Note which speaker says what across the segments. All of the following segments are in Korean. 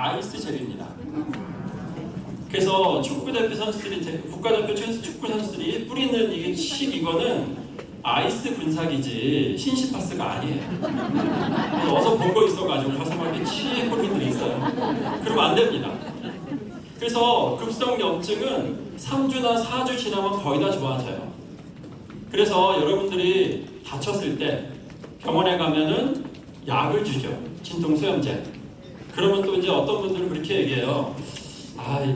Speaker 1: 아이스 젤입니다. 그래서 축구 대표 선수들이 대- 국가 대표 선수- 축구 선수들이 뿌리는 이게 식 이거는 아이스 분사기지 신시파스가 아니에요. 어서 본 거 있어가지고 가서 막 이렇게 치에 꼴린들이 있어요. 그러면 안 됩니다. 그래서 급성 염증은 3주나 4주 지나면 거의 다 좋아져요. 그래서 여러분들이 다쳤을 때 병원에 가면은 약을 주죠. 진통소염제. 그러면 또 이제 어떤 분들은 그렇게 얘기해요. 아, 이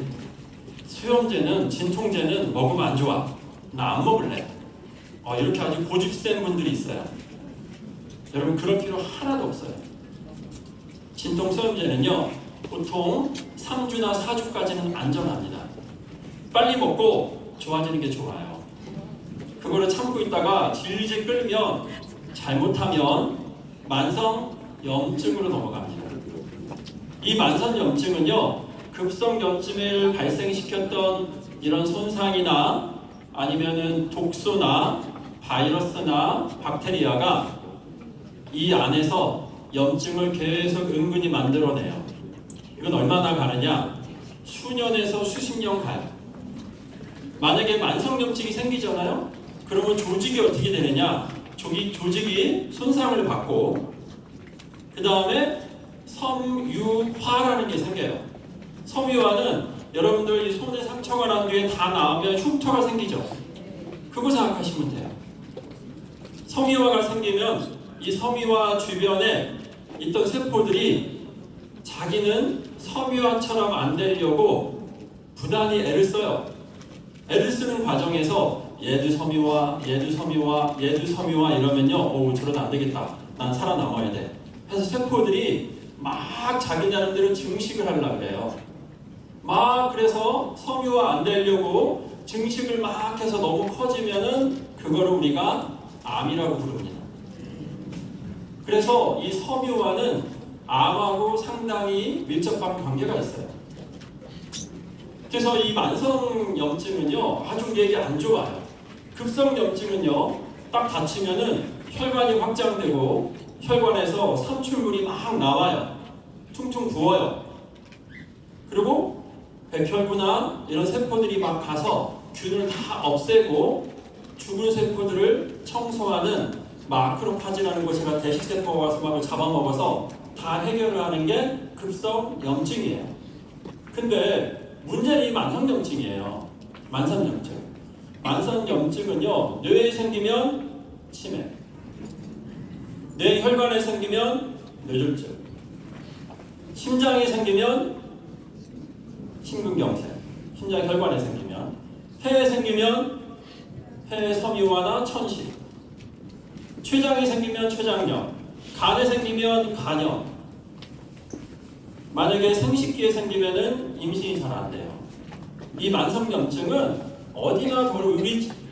Speaker 1: 수염제는 진통제는 먹으면 안 좋아. 나 안 먹을래. 어, 이렇게 아주 고집 센 분들이 있어요. 여러분 그럴 필요 하나도 없어요. 진통 소염제는요 보통 3주나 4주까지는 안전합니다. 빨리 먹고 좋아지는 게 좋아요. 그거를 참고 있다가 질질 끌면 잘못하면 만성 염증으로 넘어갑니다. 이 만성 염증은요 급성 염증을 발생시켰던 이런 손상이나 아니면은 독소나 바이러스나 박테리아가 이 안에서 염증을 계속 은근히 만들어내요. 이건 얼마나 가느냐? 수년에서 수십 년 가요. 만약에 만성염증이 생기잖아요? 그러면 조직이 어떻게 되느냐? 조직이 손상을 받고 그 다음에 섬유화라는 게 생겨요. 섬유화는 여러분들 이 손에 상처가 난 뒤에 다 나오면 흉터가 생기죠. 그거 생각하시면 돼요. 섬유화가 생기면 이 섬유화 주변에 있던 세포들이 자기는 섬유화처럼 안 되려고 부단히 애를 써요. 애를 쓰는 과정에서 얘도 섬유화, 얘도 섬유화, 얘도 섬유화 이러면요, 오 저러다 안 되겠다. 난 살아남아야 돼. 해서 세포들이 막 자기 나름대로 증식을 하려고 그래요. 막 그래서 섬유화 안 되려고 증식을 막 해서 너무 커지면은 그거를 우리가 암이라고 부릅니다. 그래서 이 섬유화는 암하고 상당히 밀접한 관계가 있어요. 그래서 이 만성염증은요 우리에게 안 좋아요. 급성염증은요 딱 다치면은 혈관이 확장되고 혈관에서 삼출물이 막 나와요. 퉁퉁 부어요. 그리고 백혈구나 이런 세포들이 막 가서 균을 다 없애고 죽은 세포들을 청소하는 마크로파지라는 것이라 대식세포가 막 잡아먹어서 다 해결을 하는 게 급성 염증이에요. 근데 문제는 이 만성염증이에요. 만성염증. 만성염증은요, 뇌에 생기면 치매, 뇌 혈관에 생기면 뇌졸중, 심장에 생기면 심근경색, 심장 혈관에 생기면, 폐에 생기면 폐 섬유화나 천식, 췌장에 생기면 췌장염, 간에 생기면 간염. 만약에 생식기에 생기면은 임신이 잘 안 돼요. 이 만성염증은 어디나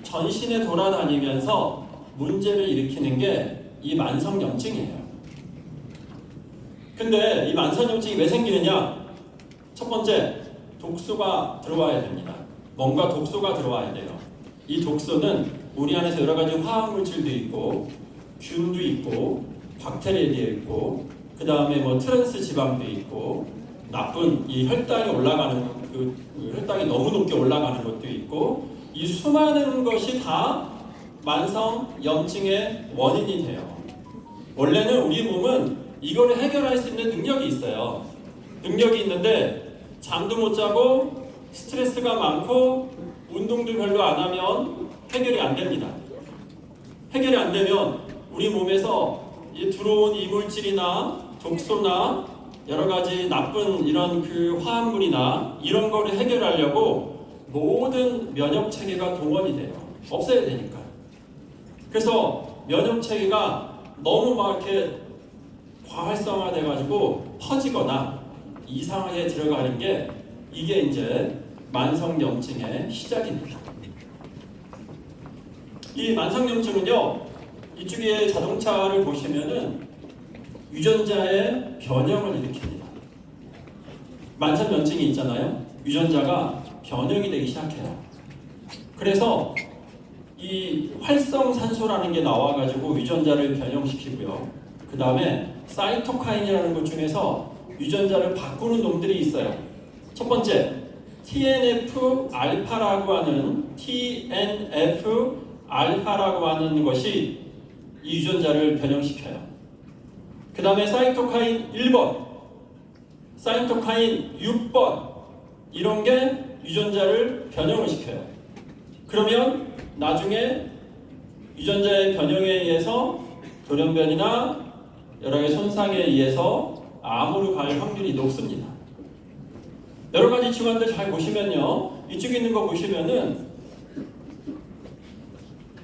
Speaker 1: 전신에 돌아다니면서 문제를 일으키는 게 이 만성염증이에요. 근데 이 만성염증이 왜 생기느냐? 첫 번째, 독소가 들어와야 됩니다. 뭔가 독소가 들어와야 돼요. 이 독소는 우리 안에서 여러 가지 화학 물질도 있고 균도 있고 박테리아도 있고 그 다음에 뭐 트랜스 지방도 있고 나쁜 이 혈당이 올라가는 그, 그 혈당이 너무 높게 올라가는 것도 있고 이 수많은 것이 다 만성 염증의 원인이 돼요. 원래는 우리 몸은 이거를 해결할 수 있는 능력이 있어요. 능력이 있는데 잠도 못 자고 스트레스가 많고 운동도 별로 안 하면 해결이 안 됩니다. 해결이 안 되면 우리 몸에서 이 들어온 이물질이나 독소나 여러 가지 나쁜 이런 그 화합물이나 이런 거를 해결하려고 모든 면역 체계가 동원이 돼요. 없애야 되니까. 그래서 면역 체계가 너무 막 이렇게 과활성화돼 가지고 퍼지거나 이상하게 들어가는 게 이게 이제 만성염증의 시작입니다. 이 만성염증은요, 이쪽에 자동차를 보시면은 유전자의 변형을 일으킵니다. 만성염증이 있잖아요. 유전자가 변형이 되기 시작해요. 그래서 이 활성산소라는 게 나와가지고 유전자를 변형시키고요. 그 다음에 사이토카인이라는 것 중에서 유전자를 바꾸는 놈들이 있어요. 첫 번째, TNF 알파라고 하는 TNF 알파라고 하는 것이 이 유전자를 변형시켜요. 그 다음에 사이토카인 1번, 사이토카인 6번 이런 게 유전자를 변형을 시켜요. 그러면 나중에 유전자의 변형에 의해서 돌연변이나 여러 가지 손상에 의해서 암으로 갈 확률이 높습니다. 여러 가지 질환들 잘 보시면요. 이쪽에 있는 거 보시면은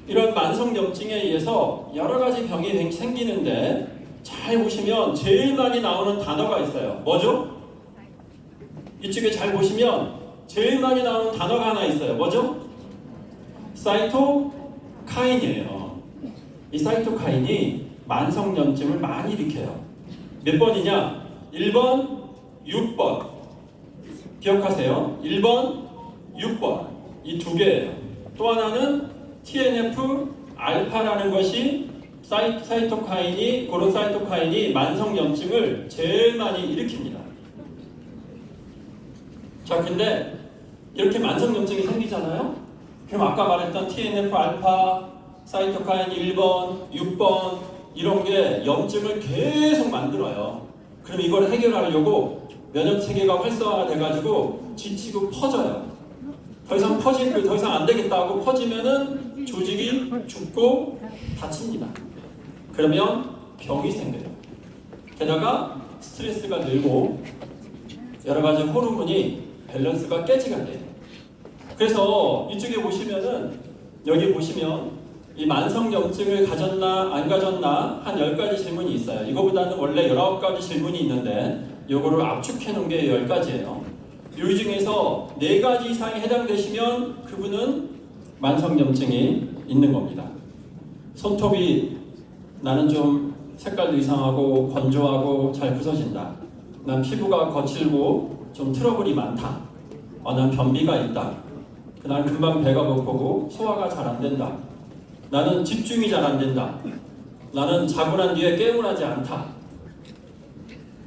Speaker 1: 이런 만성염증에 의해서 여러 가지 병이 생기는데 잘 보시면 제일 많이 나오는 단어가 있어요. 뭐죠? 이쪽에 잘 보시면 제일 많이 나오는 단어가 하나 있어요. 뭐죠? 사이토카인이에요. 이 사이토카인이 만성염증을 많이 일으켜요. 몇 번이냐? 1번, 6번. 기억하세요. 1번, 6번. 이 두 개예요. 또 하나는 TNF 알파라는 것이 사이, 사이토카인이 그런 사이토카인이 만성염증을 제일 많이 일으킵니다. 자, 근데 이렇게 만성염증이 생기잖아요. 그럼 아까 말했던 TNF 알파, 사이토카인 1번, 6번 이런 게 염증을 계속 만들어요. 그럼 이걸 해결하려고 면역 체계가 활성화가 돼가지고 지치고 퍼져요. 더 이상 퍼지, 더 이상 안 되겠다 하고 퍼지면은 조직이 죽고 다칩니다. 그러면 병이 생겨요. 게다가 스트레스가 늘고 여러 가지 호르몬이 밸런스가 깨지게 돼요. 그래서 이쪽에 보시면은 여기 보시면 이 만성염증을 가졌나 안 가졌나 한 10가지 질문이 있어요. 이거보다는 원래 19가지 질문이 있는데 요거를 압축해 놓은 게 10가지예요. 요 중에서 4가지 이상이 해당되시면 그분은 만성염증이 있는 겁니다. 손톱이 나는 좀 색깔도 이상하고 건조하고 잘 부서진다. 난 피부가 거칠고 좀 트러블이 많다. 어, 난 변비가 있다. 난 금방 배가 고프고 소화가 잘 안 된다. 나는 집중이 잘 안 된다. 나는 자고 난 뒤에 깨어나지 않다.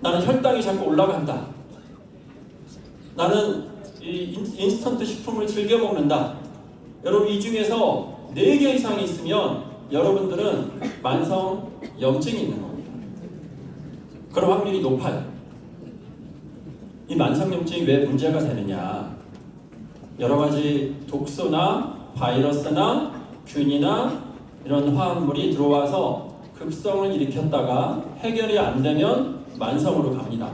Speaker 1: 나는 혈당이 자꾸 올라간다. 나는 인스턴트 식품을 즐겨 먹는다. 여러분 이 중에서 4개 이상이 있으면 여러분들은 만성 염증이 있는 겁니다. 그런 확률이 높아요. 이 만성 염증이 왜 문제가 되느냐? 여러 가지 독소나 바이러스나 균이나 이런 화학물이 들어와서 급성을 일으켰다가 해결이 안 되면 만성으로 갑니다.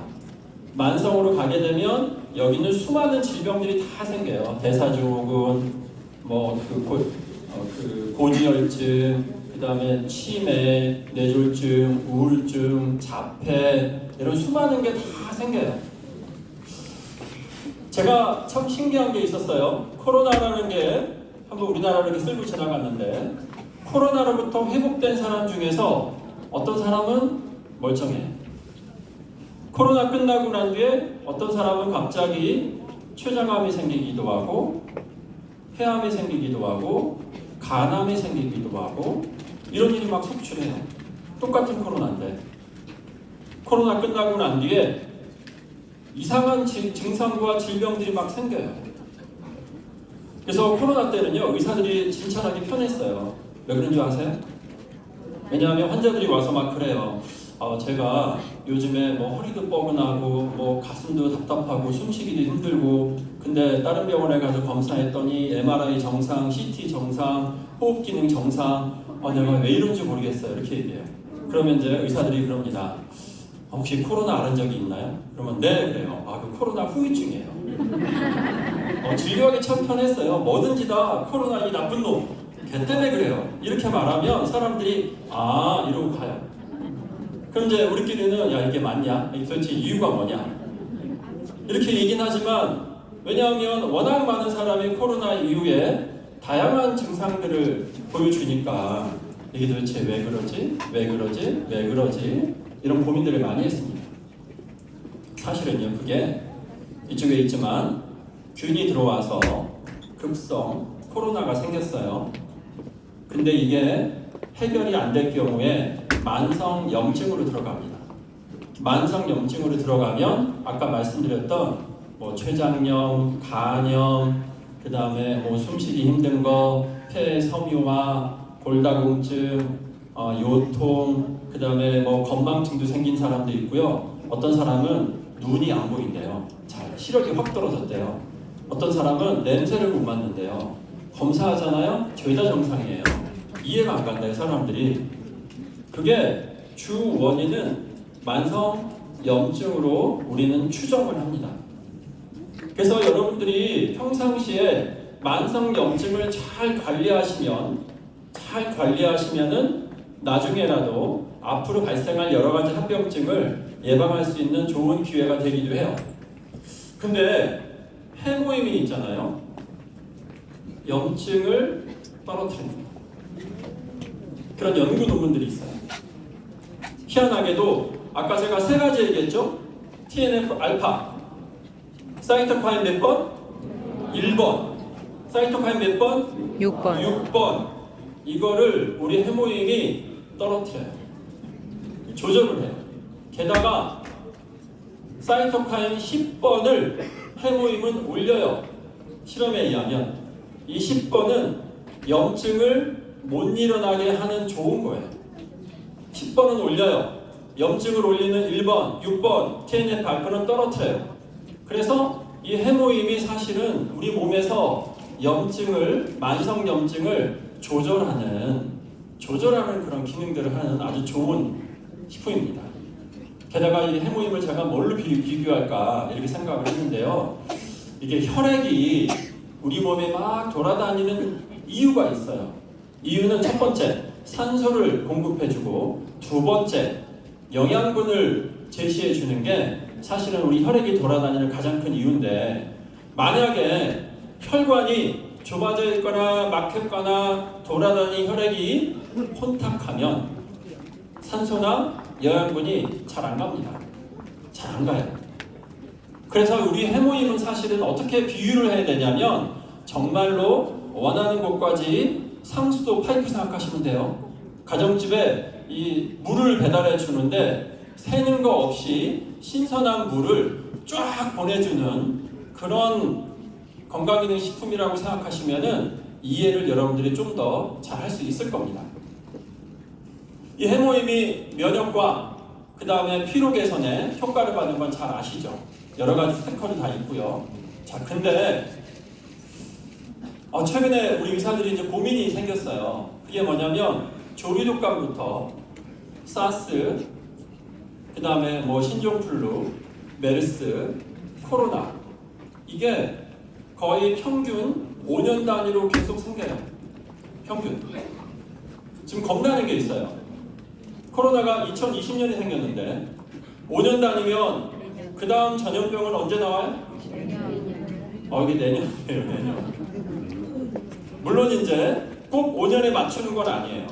Speaker 1: 만성으로 가게 되면 여기 는 수많은 질병들이 다 생겨요. 대사증후군, 뭐그 어, 그 고지혈증, 그 다음에 치매, 뇌졸중, 우울증, 자폐 이런 수많은 게 다 생겨요. 제가 참 신기한 게 있었어요. 코로나라는 게 한번 우리나라로 이렇게 쓸고 지나갔는데 코로나로부터 회복된 사람 중에서 어떤 사람은 멀쩡해. 코로나 끝나고 난 뒤에 어떤 사람은 갑자기 췌장암이 생기기도 하고 폐암이 생기기도 하고 간암이 생기기도 하고 이런 일이 막 속출해요. 똑같은 코로나인데 코로나 끝나고 난 뒤에 이상한 지- 증상과 질병들이 막 생겨요. 그래서 코로나 때는요 의사들이 진찰하기 편했어요. 왜 그런 줄 아세요? 왜냐하면 환자들이 와서 막 그래요. 어, 제가 요즘에 뭐 허리도 뻐근하고 뭐 가슴도 답답하고 숨쉬기도 힘들고 근데 다른 병원에 가서 검사했더니 MRI 정상, CT 정상, 호흡 기능 정상 어, 내가 왜 이런지 모르겠어요 이렇게 얘기해요. 그러면 이제 의사들이 그럽니다. 어, 혹시 코로나 앓은 적이 있나요? 그러면 네 그래요. 아 그 코로나 후유증이에요. 어, 진료하기 참 편했어요. 뭐든지 다 코로나 이 나쁜 놈. 걔 때문에 그래요. 이렇게 말하면 사람들이 아 이러고 가요. 그럼 이제 우리끼리는 야 이게 맞냐? 도대체 이유가 뭐냐? 이렇게 얘기는 하지만 왜냐하면 워낙 많은 사람이 코로나 이후에 다양한 증상들을 보여주니까 이게 도대체 왜 그러지? 왜 그러지? 왜 그러지? 이런 고민들을 많이 했습니다. 사실은요 그게 이쪽에 있지만 균이 들어와서 급성 코로나가 생겼어요. 근데 이게 해결이 안 될 경우에 만성 염증으로 들어갑니다. 만성 염증으로 들어가면 아까 말씀드렸던 뭐 췌장염, 간염, 그 다음에 뭐 숨쉬기 힘든 거, 폐 섬유화, 골다공증, 어, 요통, 그 다음에 뭐 건망증도 생긴 사람도 있고요. 어떤 사람은 눈이 안 보인대요. 잘 시력이 확 떨어졌대요. 어떤 사람은 냄새를 못 맡는데요. 검사하잖아요. 죄다 정상이에요. 이해가 안 간대요, 사람들이. 그게 주 원인은 만성 염증으로 우리는 추정을 합니다. 그래서 여러분들이 평상시에 만성 염증을 잘 관리하시면 잘 관리하시면은 나중에라도 앞으로 발생할 여러 가지 합병증을 예방할 수 있는 좋은 기회가 되기도 해요. 근데 해모임이 있잖아요. 염증을 떨어뜨립니다. 그런 연구 논문들이 있어요. 희한하게도 아까 제가 세 가지 얘기했죠? TNF 알파, 사이토카인 몇 번? 1번. 사이토카인 몇 번?
Speaker 2: 6번.
Speaker 1: 6번. 이거를 우리 해모임이 떨어뜨려요. 조절을 해요. 게다가 사이토카인 10번을 해모임은 올려요. 실험에 의하면 이 10번은 염증을 못 일어나게 하는 좋은 거예요. 10번은 올려요. 염증을 올리는 1번, 6번, TNF 알파는 떨어뜨려요. 그래서 이 해모임이 사실은 우리 몸에서 염증을 만성 염증을 조절하는 조절하는 그런 기능들을 하는 아주 좋은 식품입니다. 게다가 이 해모임을 제가 뭘로 비, 비교할까 이렇게 생각을 했는데요. 이게 혈액이 우리 몸에 막 돌아다니는 이유가 있어요. 이유는 첫 번째 산소를 공급해주고 두 번째 영양분을 제시해 주는 게 사실은 우리 혈액이 돌아다니는 가장 큰 이유인데 만약에 혈관이 좁아져 있거나 막혔거나 돌아다니는 혈액이 혼탁하면 산소나 영양분이 잘 안 갑니다. 잘 안 가요. 그래서 우리 해모임은 사실은 어떻게 비유를 해야 되냐면 정말로 원하는 곳까지 상수도 파이프 생각하시면 돼요. 가정집에 이 물을 배달해 주는데 새는 거 없이 신선한 물을 쫙 보내주는 그런 건강기능 식품이라고 생각하시면은 이해를 여러분들이 좀 더 잘 할 수 있을 겁니다. 이 해모임이 면역과 그 다음에 피로 개선에 효과를 받는 건 잘 아시죠? 여러 가지 스티커도 다 있고요. 자, 근데 어, 최근에 우리 의사들이 이제 고민이 생겼어요. 그게 뭐냐면 조류독감부터 사스, 그 다음에 뭐 신종플루, 메르스, 코로나 이게 거의 평균 5년 단위로 계속 생겨요. 평균. 지금 겁나는 게 있어요. 코로나가 2020년에 생겼는데 5년 단위면 그 다음 전염병은 언제 나와요? 어, 이게 내년이에요, 내년. 물론 이제 꼭 5년에 맞추는 건 아니에요.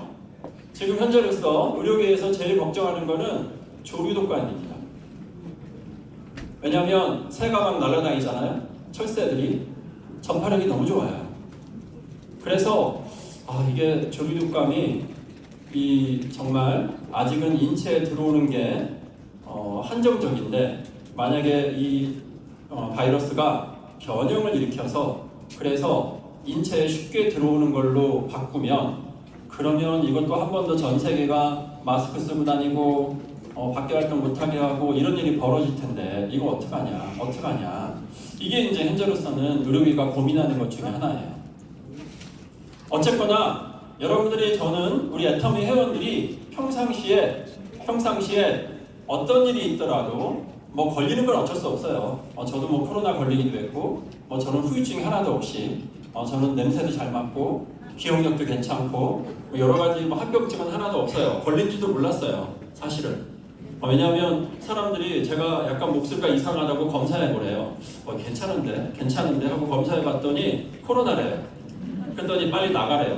Speaker 1: 지금 현재로서 의료계에서 제일 걱정하는 거는 조류독감입니다. 왜냐하면 새가 막 날아다니잖아요. 철새들이 전파력이 너무 좋아요. 그래서 아 이게 조류독감이 이 정말 아직은 인체에 들어오는 게 어, 한정적인데 만약에 이 어, 바이러스가 변형을 일으켜서 그래서 인체에 쉽게 들어오는 걸로 바꾸면 그러면 이것도 한 번 더 전 세계가 마스크 쓰고 다니고 어, 밖에 활동 못하게 하고 이런 일이 벌어질 텐데 이거 어떡하냐 어떡하냐 이게 이제 현재로서는 의료계가 고민하는 것 중에 하나예요. 어쨌거나 여러분들이 저는 우리 애터미 회원들이 평상시에 평상시에 어떤 일이 있더라도 뭐 걸리는 건 어쩔 수 없어요. 어, 저도 뭐 코로나 걸리기도 했고 뭐 저는 후유증이 하나도 없이 어, 저는 냄새도 잘 맡고 기억력도 괜찮고 뭐 여러 가지 뭐 합병증은 하나도 없어요. 걸린지도 몰랐어요. 사실은. 어, 왜냐하면 사람들이 제가 약간 목소리가 이상하다고 검사해 보래요. 어, 괜찮은데, 괜찮은데 하고 검사해 봤더니 코로나래요. 그랬더니 빨리 나가래요.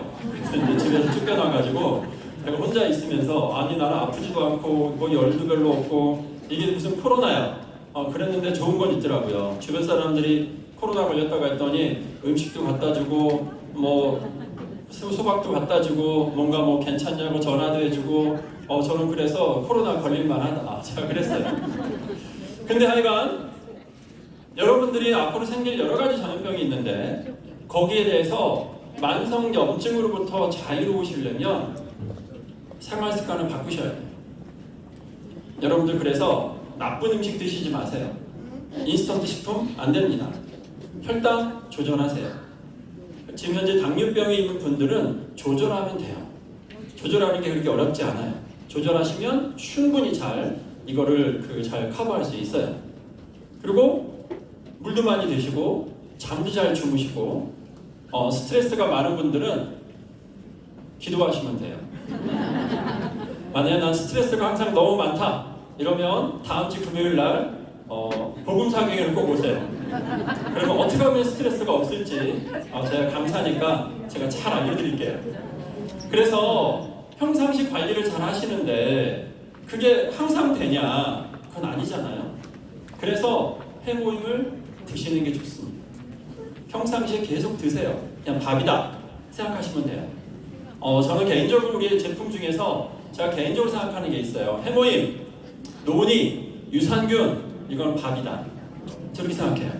Speaker 1: 그래서 집에서 쫓겨나가지고 제가 혼자 있으면서 아니 나는 아프지도 않고 뭐 열도 별로 없고 이게 무슨 코로나야. 어, 그랬는데 좋은 건 있더라고요. 주변 사람들이 코로나 걸렸다고 했더니 음식도 갖다 주고 뭐 소- 소박도 갖다 주고 뭔가 뭐 괜찮냐고 전화도 해주고 어 저는 그래서 코로나 걸릴만하다. 제가 그랬어요. 근데 하여간 여러분들이 앞으로 생길 여러 가지 전염병이 있는데 거기에 대해서 만성 염증으로부터 자유로우시려면 생활 습관을 바꾸셔야 돼요. 여러분들 그래서 나쁜 음식 드시지 마세요. 인스턴트 식품 안 됩니다. 혈당 조절하세요. 지금 현재 당뇨병이 있는 분들은 조절하면 돼요. 조절하는 게 그렇게 어렵지 않아요. 조절하시면 충분히 잘 이거를 그 잘 커버할 수 있어요. 그리고 물도 많이 드시고 잠도 잘 주무시고 어, 스트레스가 많은 분들은 기도하시면 돼요. 만약에 난 스트레스가 항상 너무 많다 이러면 다음 주 금요일 날 어, 복음 사경회를 꼭 오세요. 그러면 어떻게 하면 스트레스가 없을지 어, 제가 강사니까 제가 잘 알려드릴게요. 그래서 평상시 관리를 잘 하시는데 그게 항상 되냐? 그건 아니잖아요. 그래서 해모임을 드시는 게 좋습니다. 평상시에 계속 드세요. 그냥 밥이다 생각하시면 돼요. 어, 저는 개인적으로 우리 제품 중에서 제가 개인적으로 생각하는 게 있어요. 해모임, 노니, 유산균 이건 밥이다. 저렇게 생각해요.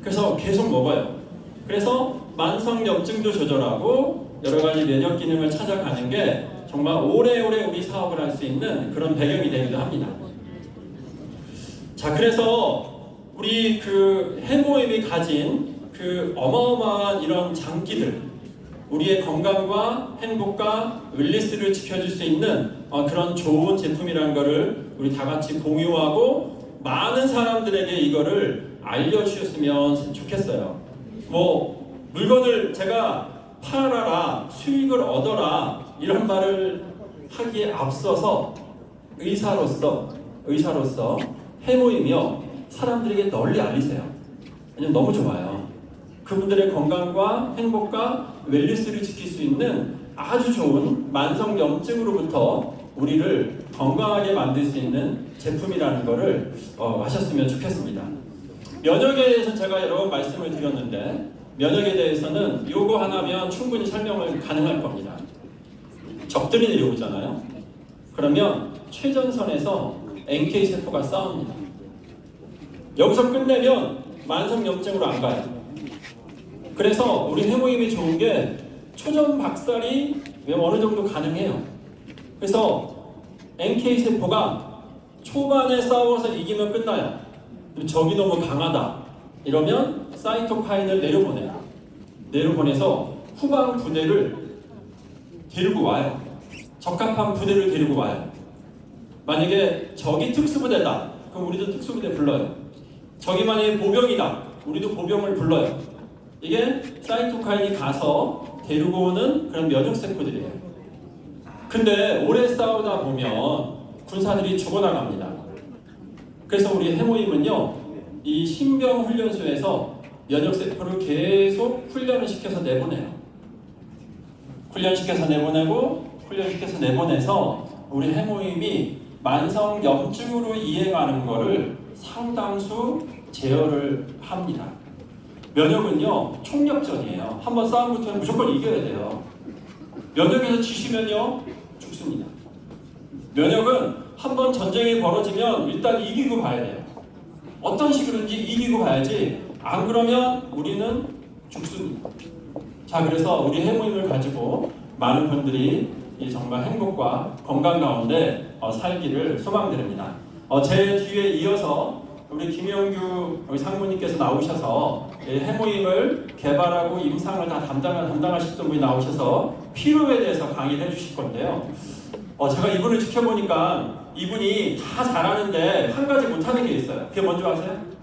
Speaker 1: 그래서 계속 먹어요. 그래서 만성 염증도 조절하고 여러 가지 면역 기능을 찾아가는 게 정말 오래오래 우리 사업을 할 수 있는 그런 배경이 되기도 합니다. 자, 그래서 우리 그 해모임이 가진 그 어마어마한 이런 장기들, 우리의 건강과 행복과 웰리스를 지켜줄 수 있는 어, 그런 좋은 제품이라는 것을 우리 다 같이 공유하고 많은 사람들에게 이거를 알려주셨으면 좋겠어요. 뭐 물건을 제가 팔아라, 수익을 얻어라 이런 말을 하기에 앞서서 의사로서 의사로서 해모이며 사람들에게 널리 알리세요. 왜냐면 너무 좋아요. 그분들의 건강과 행복과 웰리스를 지킬 수 있는 아주 좋은 만성 염증으로부터 우리를 건강하게 만들 수 있는 제품이라는 것을 어, 아셨으면 좋겠습니다. 면역에 대해서 제가 여러 번 말씀을 드렸는데 면역에 대해서는 요거 하나면 충분히 설명을 가능할 겁니다. 적들이 내려오잖아요. 그러면 최전선에서 NK 세포가 싸웁니다. 여기서 끝내면 만성 염증으로 안 가요. 그래서 우리 해모임이 좋은 게 초전 박살이 어느 정도 가능해요. 그래서 NK 세포가 초반에 싸워서 이기면 끝나요. 적이 너무 강하다. 이러면 사이토카인을 내려보내요. 내려보내서 후방 부대를 데리고 와요. 적합한 부대를 데리고 와요. 만약에 적이 특수부대다. 그럼 우리도 특수부대 불러요. 적이 만약에 보병이다. 우리도 보병을 불러요. 이게 사이토카인이 가서 데리고 오는 그런 면역 세포들이에요. 근데 오래 싸우다 보면 군사들이 죽어나갑니다. 그래서 우리 해모임은요, 이 신병 훈련소에서 면역 세포를 계속 훈련을 시켜서 내보내요. 훈련시켜서 내보내고, 훈련시켜서 내보내서 우리 해모임이 만성 염증으로 이행하는 것을 상당수 제어를 합니다. 면역은요, 총력전이에요. 한번 싸움 붙으면 무조건 이겨야 돼요. 면역에서 지시면요, 죽습니다. 면역은 한번 전쟁이 벌어지면 일단 이기고 봐야 돼요. 어떤 식으로든지 이기고 봐야지 안 그러면 우리는 죽습니다. 자 그래서 우리 해모임을 가지고 많은 분들이 이 정말 행복과 건강 가운데 어, 살기를 소망드립니다. 어, 제 뒤에 이어서 우리 김영규 상무님께서 나오셔서 이 해모임을 개발하고 임상을 다 담당, 담당하셨던 분이 나오셔서 피로에 대해서 강의를 해주실 건데요. 어, 제가 이분을 지켜보니까 이분이 다 잘하는데 한 가지 못하는 게 있어요. 그게 뭔지 아세요?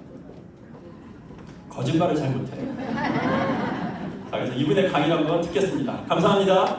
Speaker 1: 거짓말을 잘 못해요. 자, 그래서 이분의 강의를 한번 듣겠습니다. 감사합니다.